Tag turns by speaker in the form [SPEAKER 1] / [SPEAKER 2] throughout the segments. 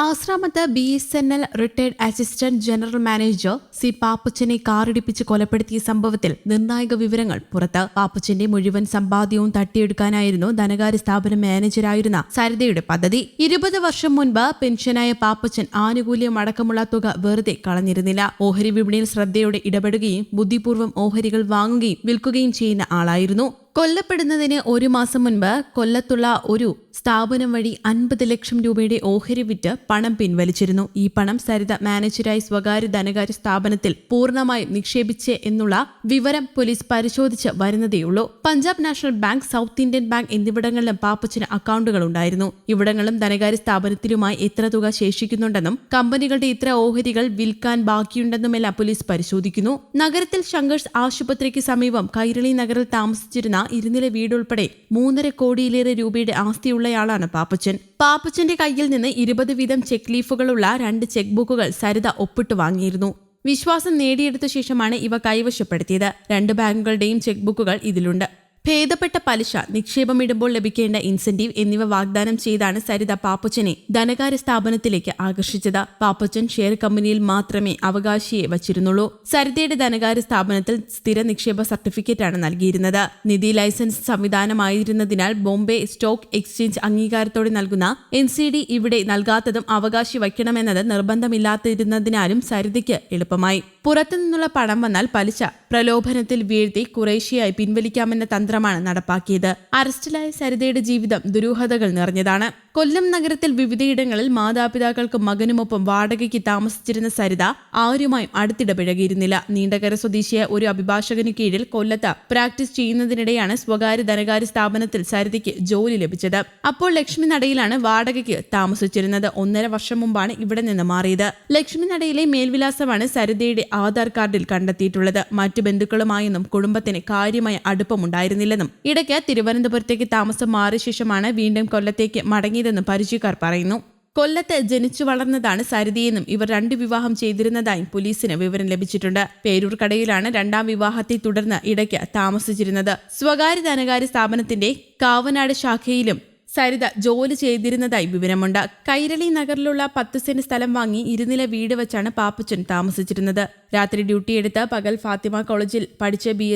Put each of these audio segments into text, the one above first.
[SPEAKER 1] ആശ്രാമത്ത് B S N L retired assistant general manager C പാപ്പച്ചനെ കാറിടിപ്പിച്ച് കൊലപ്പെടുത്തിയ സംഭവത്തിൽ നിർണായക വിവരങ്ങൾ പുറത്ത്. പാപ്പച്ചന്റെ മുഴുവൻ സമ്പാദ്യവും തട്ടിയെടുക്കാനായിരുന്നു ധനകാര്യ സ്ഥാപന മാനേജരായിരുന്ന സരിതയുടെ പദ്ധതി. ഇരുപത് വർഷം മുൻപ് പെൻഷനായ പാപ്പച്ചൻ ആനുകൂല്യം അടക്കമുള്ള തുക വെറുതെ കളഞ്ഞിരുന്നില്ല. ഓഹരി വിപണിയിൽ ശ്രദ്ധയോടെ ഇടപെടുകയും ബുദ്ധിപൂർവം ഓഹരികൾ വാങ്ങുകയും വിൽക്കുകയും ചെയ്യുന്ന ആളായിരുന്നു. കൊല്ലപ്പെടുന്നതിന് ഒരു മാസം മുൻപ് കൊല്ലത്തുള്ള ഒരു സ്ഥാപനം വഴി അൻപത് ലക്ഷം രൂപയുടെ ഓഹരി വിറ്റ് പണം പിൻവലിച്ചിരുന്നു. ഈ പണം സരിത മാനേജരായി സ്വകാര്യ ധനകാര്യ സ്ഥാപനത്തിൽ പൂർണമായും നിക്ഷേപിച്ച് എന്നുള്ള വിവരം പോലീസ് പരിശോധിച്ച് വരുന്നതേയുള്ളൂ. Punjab national bank south Indian bank എന്നിവിടങ്ങളിലും പാപ്പച്ചന് അക്കൗണ്ടുകൾ ഉണ്ടായിരുന്നു. ഇവിടങ്ങളും ധനകാര്യ സ്ഥാപനത്തിലുമായി എത്ര തുക ശേഷിക്കുന്നുണ്ടെന്നും കമ്പനികളുടെ ഇത്ര ഓഹരികൾ വിൽക്കാൻ ബാക്കിയുണ്ടെന്നുമെല്ലാം പോലീസ് പരിശോധിക്കുന്നു. നഗരത്തിൽ ശങ്കർസ് ആശുപത്രിക്ക് സമീപം കൈരളി നഗറിൽ താമസിച്ചിരുന്ന ഇരുനില വീടുൾപ്പെടെ മൂന്നര കോടിയിലേറെ രൂപയുടെ ആസ്തിയുള്ളയാളാണ് പാപ്പച്ചൻ. പാപ്പച്ചന്റെ കയ്യിൽ നിന്ന് ഇരുപത് വീതം ചെക്ക് ലീഫുകളുള്ള രണ്ട് ചെക്ക് ബുക്കുകൾ സരിത ഒപ്പിട്ട് വാങ്ങിയിരുന്നു. വിശ്വാസം നേടിയെടുത്ത ശേഷമാണ് ഇവ കൈവശപ്പെടുത്തിയത്. രണ്ട് ബാങ്കുകളുടെയും ചെക്ക് ബുക്കുകൾ ഇതിലുണ്ട്. ഭേദപ്പെട്ട പലിശ നിക്ഷേപമിടുമ്പോൾ ലഭിക്കേണ്ട ഇൻസെന്റീവ് എന്നിവ വാഗ്ദാനം ചെയ്താണ് സരിത പാപ്പച്ചനെ ധനകാര്യ സ്ഥാപനത്തിലേക്ക് ആകർഷിച്ചത്. പാപ്പച്ചൻ ഷെയർ കമ്പനിയിൽ മാത്രമേ അവകാശിയെ വച്ചിരുന്നുള്ളൂ. സരിതയുടെ ധനകാര്യ സ്ഥാപനത്തിൽ സ്ഥിര നിക്ഷേപ സർട്ടിഫിക്കറ്റാണ് നൽകിയിരുന്നത്. നിധി ലൈസൻസ് സംവിധാനമായിരുന്നതിനാൽ ബോംബെ സ്റ്റോക്ക് എക്സ്ചേഞ്ച് അംഗീകാരത്തോടെ നൽകുന്ന എൻ സി ഡി ഇവിടെ നൽകാത്തതും അവകാശി വയ്ക്കണമെന്നത് നിർബന്ധമില്ലാതിരുന്നതിനാലും സരിതയ്ക്ക് എളുപ്പമായി. പുറത്തുനിന്നുള്ള പണം വന്നാൽ പലിശ പ്രലോഭനത്തിൽ വീഴ്ത്തി കുറേശ്ശിയായി പിൻവലിക്കാമെന്ന തന്ത്രമാണ് നടപ്പാക്കിയത്. അറസ്റ്റിലായ സരിതയുടെ ജീവിതം ദുരൂഹതകൾ നിറഞ്ഞതാണ്. കൊല്ലം നഗരത്തിൽ വിവിധയിടങ്ങളിൽ മാതാപിതാക്കൾക്ക് മകനുമൊപ്പം വാടകയ്ക്ക് താമസിച്ചിരുന്ന സരിത ആരുമായും അടുത്തിടപഴകിയിരുന്നില്ല. നീണ്ടകര സ്വദേശിയായ ഒരു അഭിഭാഷകന് കീഴിൽ കൊല്ലത്ത് പ്രാക്ടീസ് ചെയ്യുന്നതിനിടെയാണ് സ്വകാര്യ ധനകാര്യ സ്ഥാപനത്തിൽ സരിതയ്ക്ക് ജോലി ലഭിച്ചത്. അപ്പോൾ ലക്ഷ്മി നടയിലാണ് വാടകയ്ക്ക് താമസിച്ചിരുന്നത്. ഒന്നര വർഷം മുമ്പാണ് ഇവിടെ നിന്ന് മാറിയത്. ലക്ഷ്മി നടയിലെ മേൽവിലാസമാണ് സരിതയുടെ ആധാർ കാർഡിൽ കണ്ടെത്തിയിട്ടുള്ളത്. മറ്റു ബന്ധുക്കളുമായെന്നും കുടുംബത്തിന് കാര്യമായ അടുപ്പമുണ്ടായിരുന്നില്ലെന്നും ഇടയ്ക്ക് തിരുവനന്തപുരത്തേക്ക് താമസം മാറിയ ശേഷമാണ് വീണ്ടും കൊല്ലത്തേക്ക് മടങ്ങിയതെന്നും പരിചയക്കാർ പറയുന്നു. കൊല്ലത്ത് ജനിച്ചു വളർന്നതാണ് സരിതയെന്നും ഇവർ രണ്ട് വിവാഹം ചെയ്തിരുന്നതായും പോലീസിന് വിവരം ലഭിച്ചിട്ടുണ്ട്. പേരൂർക്കടയിലാണ് രണ്ടാം വിവാഹത്തെ തുടർന്ന് ഇടയ്ക്ക് താമസിച്ചിരുന്നത്. സ്വകാര്യ ധനകാര്യ സ്ഥാപനത്തിന്റെ കാവനാട് ശാഖയിലും സരിത ജോലി ചെയ്തിരുന്നതായി വിവരമുണ്ട്. കൈരളി നഗറിലുള്ള പത്ത് സെന്റ് സ്ഥലം വാങ്ങി ഇരുനില വീട് വെച്ചാണ് പാപ്പച്ചൻ താമസിച്ചിരുന്നത്. രാത്രി ഡ്യൂട്ടിയെടുത്ത് പകൽ ഫാത്തിമ കോളേജിൽ പഠിച്ച ബി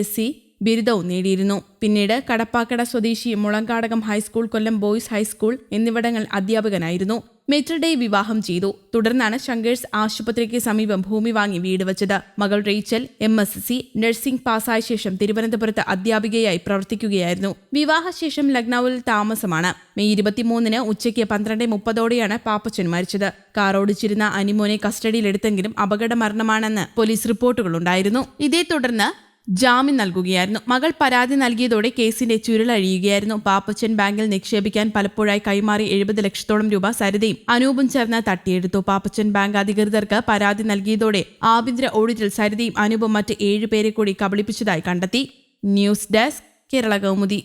[SPEAKER 1] ബിരുദവും നേടിയിരുന്നു. പിന്നീട് കടപ്പാക്കട സ്വദേശി Mulankadakam high school Kollam boys high school എന്നിവിടങ്ങൾ അധ്യാപകനായിരുന്നു. മെറ്റർഡേ വിവാഹം ചെയ്തു. തുടർന്നാണ് ശങ്കേഴ്സ് ആശുപത്രിക്ക് സമീപം ഭൂമി വാങ്ങി വീട് വച്ചത്. മകൾ Rachel M S C nursing പാസ്സായ ശേഷം തിരുവനന്തപുരത്ത് അധ്യാപികയായി പ്രവർത്തിക്കുകയായിരുന്നു. വിവാഹശേഷം ലക്നൌവിൽ താമസമാണ്. മെയ് ഇരുപത്തിമൂന്നിന് ഉച്ചയ്ക്ക് പന്ത്രണ്ട് മുപ്പതോടെയാണ് പാപ്പച്ചൻ മരിച്ചത്. കാർ ഓടിച്ചിരുന്ന അനിമോനെ കസ്റ്റഡിയിലെടുത്തെങ്കിലും അപകട മരണമാണെന്ന് പോലീസ് റിപ്പോർട്ടുകളുണ്ടായിരുന്നു. ഇതേ തുടർന്ന് ജാമ്യം നൽകുകയായിരുന്നു. മകൾ പരാതി നൽകിയതോടെ കേസിന്റെ ചുരുളഴിയുകയായിരുന്നു പാപ്പച്ചൻ ബാങ്കിൽ നിക്ഷേപിക്കാൻ പലപ്പോഴായി കൈമാറി എഴുപത് ലക്ഷത്തോളം രൂപ സരിതയും അനൂപും ചേർന്ന് തട്ടിയെടുത്തു. പാപ്പച്ചൻ ബാങ്ക് അധികൃതർക്ക് പരാതി നൽകിയതോടെ ആഭ്യന്തര ഓഡിറ്റിൽ സരിതയും അനൂപും മറ്റ് ഏഴുപേരെ കൂടി കബളിപ്പിച്ചതായി കണ്ടെത്തി. News desk Kerala Kaumudi.